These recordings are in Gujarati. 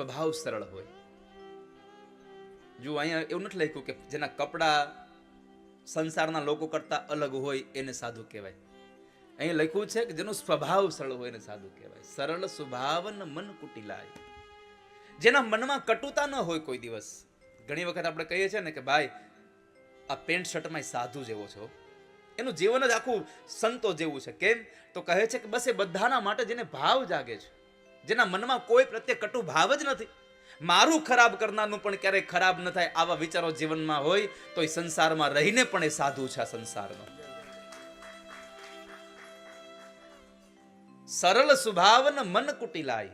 સ્વભાવ સરળ હોય. જો અહીંયા એવું નથી લખ્યું કે જેના કપડા સંસારના લોકો કરતા અલગ હોય એને સાધુ કહેવાય. અહીં લખ્યું છે કે જેનો સ્વભાવ સરળ હોય એને સાધુ કહેવાય. સરળ સ્વભાવન મન કુટીલાય. જેના મનમાં કટુતા ન હોય કોઈ દિવસ. ઘણી વખત આપણે કહીએ છીએ ને કે ભાઈ, આ પેન્ટ શર્ટમાં સાધુ જેવો છો. એનું જીવન જ આખું સંતો જેવું છે. કેમ? તો કહે છે કે બસ એ બધાના માટે જેને ભાવ જાગે છે. જેના મનમાં કોઈ પ્રત્યે કટુ ભાવ જ નથી. મારું ખરાબ કરનારનું પણ ક્યારેય ખરાબ ન થાય આવા વિચારો જીવનમાં હોય, તો એ સંસારમાં રહીને પણ એ સાધુ છે સંસારનો સરળ સ્વભાવન મન કુટિલાય.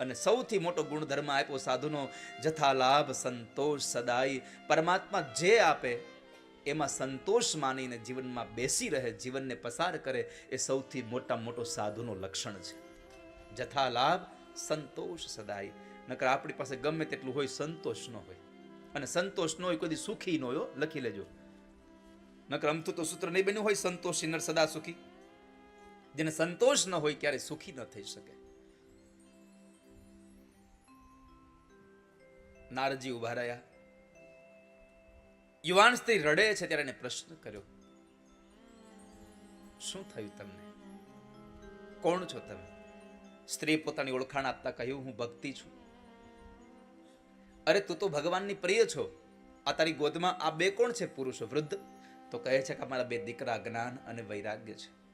અને સૌથી મોટો ગુણધર્મ આપ્યો સાધુનો જથા લાભ સંતોષ સદાય. પરમાત્મા જે આપે, એમાં સંતોષ માનીને જીવનમાં બેસી રહે, જીવનને પસાર કરે, એ સૌથી મોટા મોટો સાધુનો લક્ષણ છે. જથા લાભ સંતોષ સદાય. નકર આપણી પાસે ગમે તેટલું હોય, સંતોષ ન હોય. અને સંતોષ ન હોય, કોઈ સુખી ન હોય લખી લેજો. નકર અમથું તો સૂત્ર નહીં બન્યું હોય, સંતોષી નર સદા સુખી. જેને સંતોષ ન હોય, ક્યારે સુખી ન થઈ શકે. નારજી ઊભા રહ્યા. યુવાન સ્ત્રી રડે છે ત્યારે એને પ્રશ્ન કર્યો. શું થયું તમને? કોણ છો તમે? સ્ત્રી પોતાની ઓળખાણ આપતા કહ્યું, હું ભક્તિ છું. અરે, તું તો ભગવાનની પ્રિય છો. આ તારી ગોદમાં આ બે કોણ છે, પુરુષો વૃદ્ધ? તો કહે છે કે મારા બે દીકરા જ્ઞાન અને વૈરાગ્ય છે.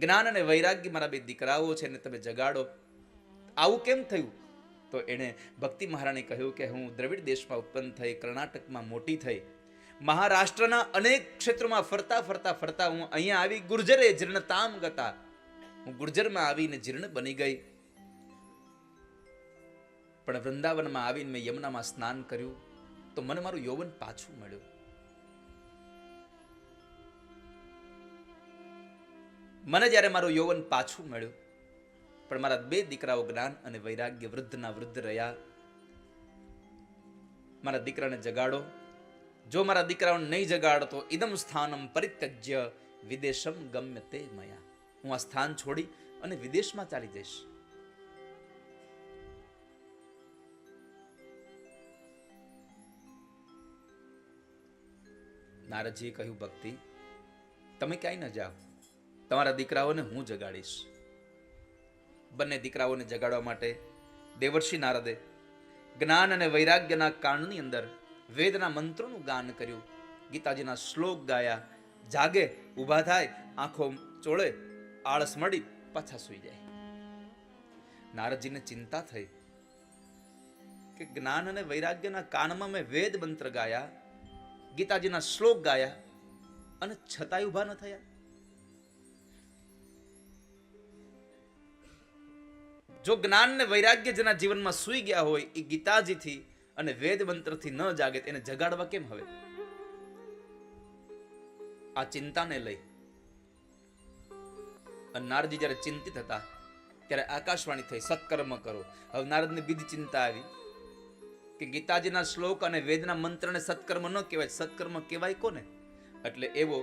જ્ઞાન અને વૈરાગ્ય મારા બે દીકરાઓ છે ને તમે જગાડો. આવું કેમ થયું? તો એણે ભક્તિ મહારાણી કહ્યું કે, હું દ્રવિડ દેશમાં ઉત્પન્ન થઈ, કર્ણાટકમાં મોટી થઈ. મહારાષ્ટ્રના અનેક ક્ષેત્રોમાં ફરતા ફરતા ફરતા હું અહીંયા આવી ગુર્જરે જીર્ણતામ ગતા. હું ગુર્જરમાં આવીને જીર્ણ બની ગઈ. પણ વૃંદાવનમાં આવીને મેં યમુનામાં સ્નાન કર્યું, તો મને મારું યૌવન પાછું મળ્યું. મને જ્યારે મારું યૌવન પાછું મળ્યું, પણ મારા બે દીકરાઓ જ્ઞાન અને વૈરાગ્ય વૃદ્ધના વૃદ્ધ રહ્યા. મારા દીકરાને જગાડો. જો મારા દીકરાઓને નહીં જગાડો તો ઇદમ સ્થાનમ પરિત્યજ્ય વિદેશમ ગમ્ય તે મયા. હું આ સ્થાન છોડી અને વિદેશમાં ચાલી જઈશ. નારદજીએ કહ્યું, ભક્તિ, તમે ક્યાંય ન જાઓ. તમારા દીકરાઓને હું જગાડીશ. બંને દીકરાઓને જગાડવા માટે દેવર્ષિ નારદે જ્ઞાન અને વૈરાગ્યના કાળની અંદર વેદના મંત્રોનું ગાન કર્યું. ગીતાજીના શ્લોક ગાયા, જાગે, ઊભા થાય, આંખો ચોળે આળસ મળી, પાછા સૂઈ જાય. નારદજીને ચિંતા થઈ કે જ્ઞાન અને વૈરાગ્યના કાનમાં મેં વેદ મંત્ર ગાયા, ગીતાજીના શ્લોક ગાયા અને છતાંય ઊભા ન થયા. જો જ્ઞાન ને વૈરાગ્ય જેના જીવનમાં સૂઈ ગયા હોય એ ગીતાજીથી અને વેદ મંત્રથી ન જાગે એને જગાડવા કેમ હવે? આ ચિંતાને લઈ અને નારદજી જ્યારે ચિંતિત હતા, ત્યારે આકાશવાણી થઈ, સત્કર્મ કરો. હવે નારદને બીજી ચિંતા આવી કે ગીતાજીના શ્લોક અને વેદના મંત્રને સત્કર્મ ન કહેવાય. સત્કર્મ કહેવાય કોને? એટલે એવો,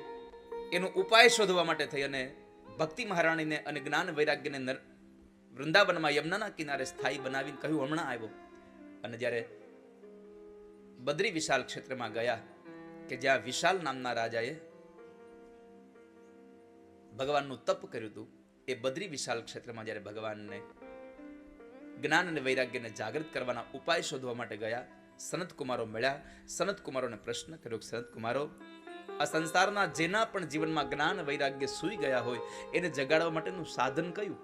એનો ઉપાય શોધવા માટે થઈ અને ભક્તિ મહારાણીને અને જ્ઞાન વૈરાગ્યને વૃંદાવનમાં યમુનાના કિનારે સ્થાયી બનાવીને કહ્યું, હમણાં આવ્યો. અને જ્યારે બદ્રી વિશાલ ક્ષેત્રમાં ગયા, કે જ્યાં વિશાલ નામના રાજાએ ભગવાનનું તપ કર્યું હતું, એ બદ્રી વિશાલ ક્ષેત્રમાં જ્યારે ભગવાનને જ્ઞાન અને વૈરાગ્યને જાગૃત કરવાના ઉપાય શોધવા માટે ગયા સનત કુમારો મળ્યા સનત કુમારોને પ્રશ્ન કર્યો કે સનત કુમારો આ સંસારના જેના પણ જીવનમાં જ્ઞાન, વૈરાગ્ય સૂઈ ગયા હોય, એને જગાડવા માટેનું સાધન કયું?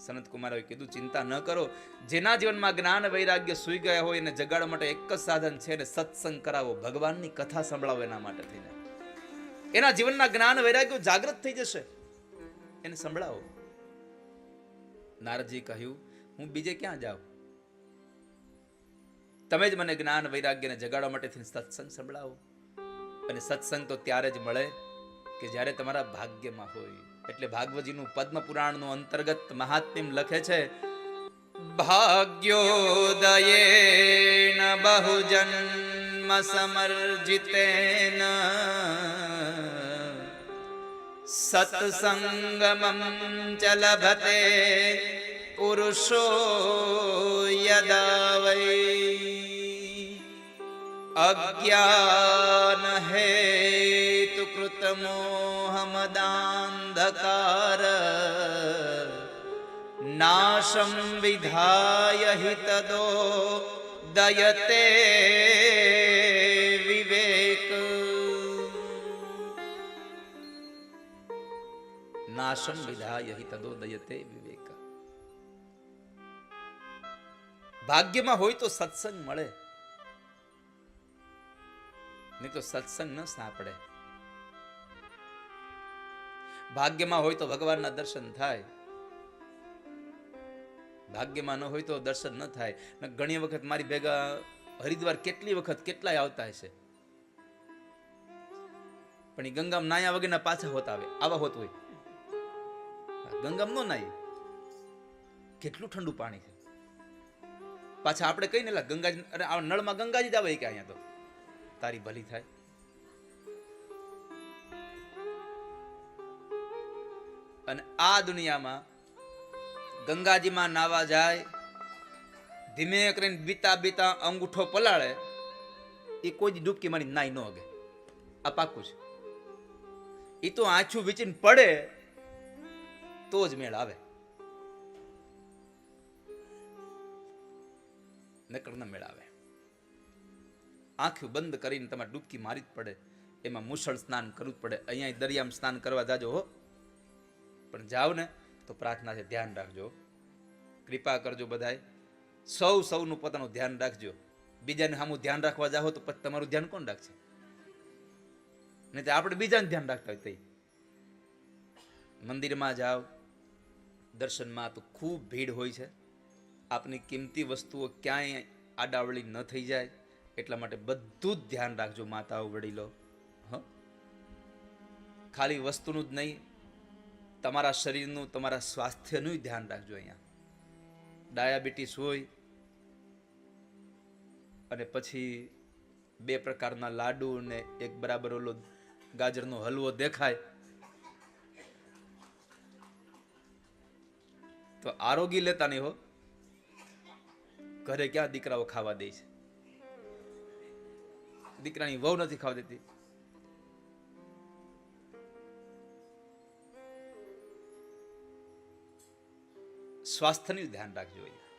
સનત કુમારોએ કીધું, ચિંતા ન કરો. જેના જીવનમાં જ્ઞાન, વૈરાગ્ય સૂઈ ગયા હોય, એને જગાડવા માટે એક જ સાધન છે ને, સત્સંગ કરાવો. ભગવાનની કથા સંભળાવો એના માટે થઈને. એના જીવનના જ્ઞાન વૈરાગ્ય જાગૃત થઈ જશે. એને સંભળાવો. નારદજી કહ્યું, હું બીજે ક્યાં જાઉં? તમે જ મને જ્ઞાન વૈરાગ્યને જગાડવા માટે સત્સંગ સંભળાવો. અને સત્સંગ તો ત્યારે જ મળે કે જ્યારે તમારા ભાગ્યમાં હોય. એટલે ભાગવતજીનું પદ્મ પુરાણનું અંતર્ગત મહાત્મ્યમ લખે છે, ભાગ્યોદયેન બહુજન્મ સમર્જિતેન સત્સંગમમ ચ લભતે પુરુષો યદા વૈ અજ્ઞાન नाशं विधाय हि तदो વિધાય નાશમ વિધાય હિ તદો દયતે વિવેક ભાગ્યમાં હોય તો સત્સંગ મળે નહીં તો સત્સંગ ન સાંપડે ભાગ્યમાં હોય તો ભગવાનના દર્શન થાય ભાગ્યમાં ન હોય તો દર્શન ન થાય ઘણી વખત મારી ભેગા હરિદ્વાર કેટલી વખત કેટલાય આવતા હશે પણ એ ગંગામાં નાયા વગરના પાછા હોતા આવે આવા હોત હોય ગંગામ નો નાય કેટલું ઠંડુ પાણી છે. પાછા આપણે કઈ ને ગંગાજી અરે આ નળમાં ગંગાજી જ આવે કે અહીંયા તો. તારી ભલી થાય. અને આ દુનિયામાં ગંગાજીમાં નાવા જાય, ધીમે કરીને બીતા બીતા અંગૂઠો પલાળે, એ કોઈ ડૂબકી મારી નાઈ ન અગે આ પાકું છે. એ તો આછું વીચીને પડે તો જ મેળ આવે. નકર મેળ આવે. આંખ બંધ કરીને તમારે ડૂબકી મારી જ પડે. એમાં મુસળ સ્નાન કરવું જ પડે. અહીંયા દરિયામાં સ્નાન કરવા જાજો હો. પણ જાઓ ને તો પ્રાર્થના છે, ધ્યાન રાખજો. કૃપા કરજો બધાય. સૌ સૌનું પોતાનું ધ્યાન રાખજો. બીજાને સામું ધ્યાન રાખવા જાઓ તો પછી તમારું ધ્યાન કોણ રાખશે? નહીં તો આપણે બીજાને ધ્યાન રાખતા હોય મંદિરમાં જાઓ. દર્શનમાં તો ખૂબ ભીડ હોય છે. આપની કિંમતી વસ્તુઓ ક્યાંય આડાવળી ન થઈ જાય. એટલા માટે બધું જ ધ્યાન રાખજો માતાઓ, વડીલો. હ? ખાલી વસ્તુનું જ નહીં, તમારા શરીરનું, તમારા સ્વાસ્થ્યનું ધ્યાન રાખજો અહીંયા. ડાયાબિટીસ હોય, અને પછી બે પ્રકારના લાડુ અને એક બરાબર ઓલો ગાજરનો હલવો દેખાય. તો આરોગી લેતા નહીં હો. ઘરે ક્યાં દીકરાઓ ખાવા દે છે? દીકરાની વહુ નથી ખાવા દેતી. સ્વાસ્થ્યનું ધ્યાન રાખજો અહીંયા.